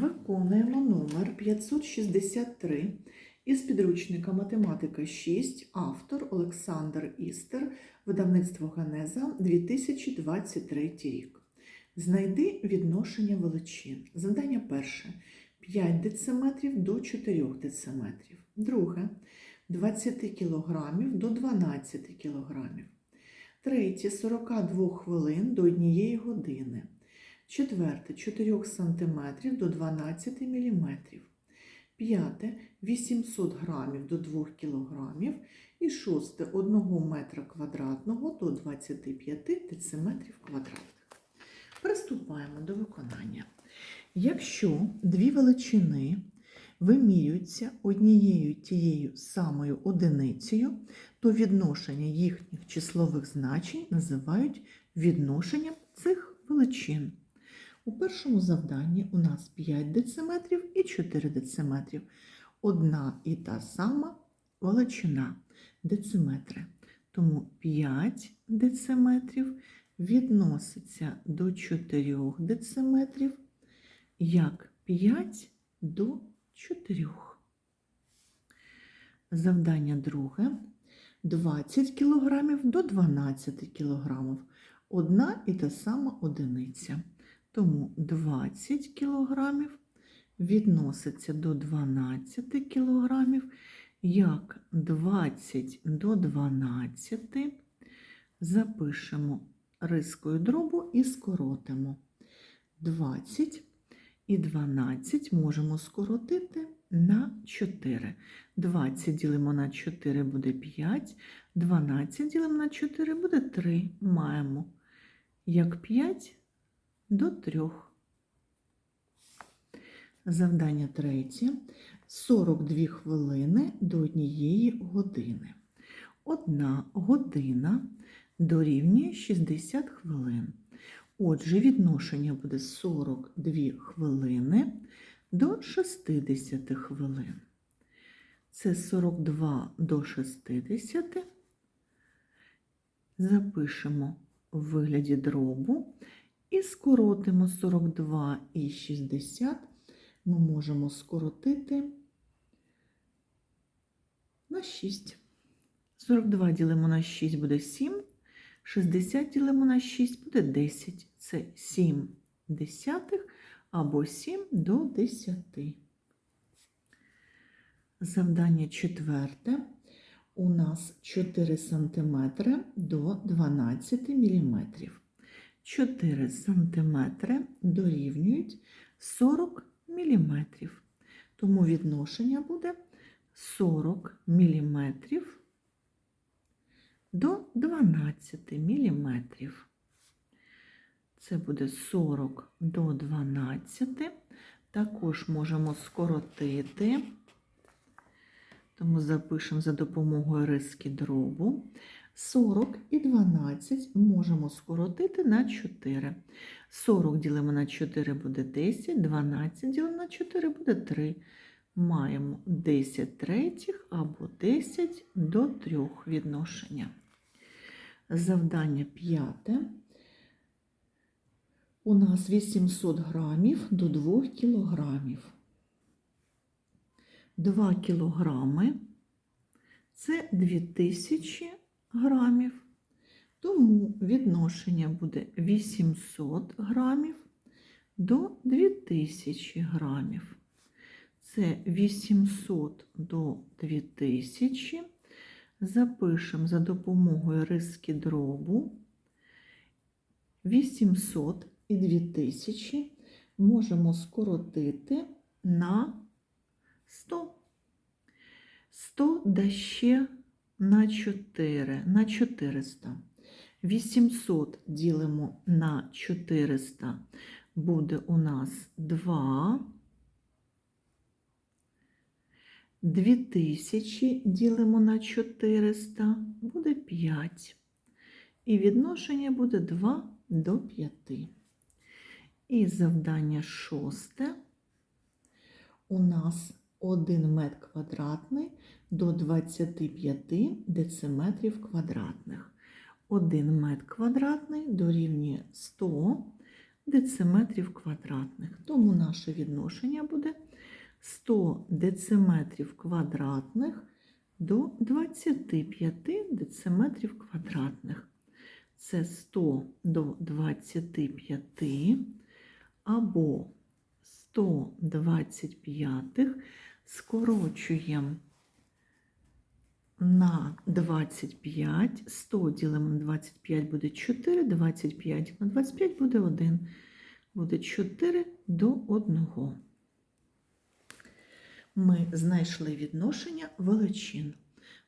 Виконуємо номер 563 із підручника Математика 6, автор Олександр Істер, видавництво Генеза 2023 рік. Знайди відношення величин. Завдання перше 5 дециметрів до 4 дециметрів. Друге 20 кг до 12 кг. Третє 42 хвилин до 1 години. Четверте 4 см до 12 мм. П'яте 800 грамів до 2 кг. І шосте 1 метра квадратного до 25 дециметрів квадратних. Приступаємо до виконання. Якщо дві величини вимірюються однією тією самою одиницею, то відношення їхніх числових значень називають відношенням цих величин. У першому завданні у нас 5 дециметрів і 4 дециметрів. Одна і та сама величина дециметри. Тому 5 дециметрів відноситься до 4 дециметрів як 5 до 4. Завдання друге. 20 кг до 12 кг. Одна і та сама одиниця. Тому 20 кг відноситься до 12 кг, як 20 до 12 запишемо рискою дробу і скоротимо. 20 і 12 можемо скоротити на 4. 20 ділимо на 4 буде 5, 12 ділимо на 4 буде 3. Маємо як 5 до 3. Завдання третє. 42 хвилини до однієї години. Одна година дорівнює 60 хвилин. Отже, відношення буде 42 хвилини до 60 хвилин. Це 42 до 60. Запишемо в вигляді дробу і скоротимо 42 і 60. Ми можемо скоротити на 6. 42 ділимо на 6 буде 7. 60 ділимо на 6 буде 10. Це 7 десятих або 7 до 10. Завдання четверте. У нас 4 см до 12 мм. 4 см дорівнюють 40 мм. Тому відношення буде 40 мм до 12 мм. Це буде 40 до 12. Також можемо скоротити, тому запишемо за допомогою риски дробу. 40 і 12 можемо скоротити на 4. 40 ділимо на 4 буде 10, 12 ділимо на 4 буде 3. Маємо 10 третіх або 10 до 3 відношення. Завдання п'яте. У нас 800 грамів до 2 кілограмів. 2 кілограми це 2000 грамів. Тому відношення буде 800 грамів до 2000 грамів. Це 800 до 2000. Запишемо за допомогою риски дробу 800 і 2000 можемо скоротити на 100. 100 да ще на 4, на 400. 800 ділимо на 400 буде у нас 2. 2000 ділимо на 400 буде 5. І відношення буде 2 до 5. І завдання шосте. У нас 1 метр квадратний до 25 дециметрів квадратних. 1 метр квадратний дорівнює 100 дециметрів квадратних. Тому наше відношення буде 100 дециметрів квадратних до 25 дециметрів квадратних. Це 100 до 25 або 125 скорочуємо на 25, 100 ділимо на 25 буде 4, 25 на 25 буде 1, буде 4 до 1. Ми знайшли відношення величин.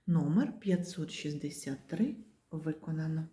Номер 563 виконано.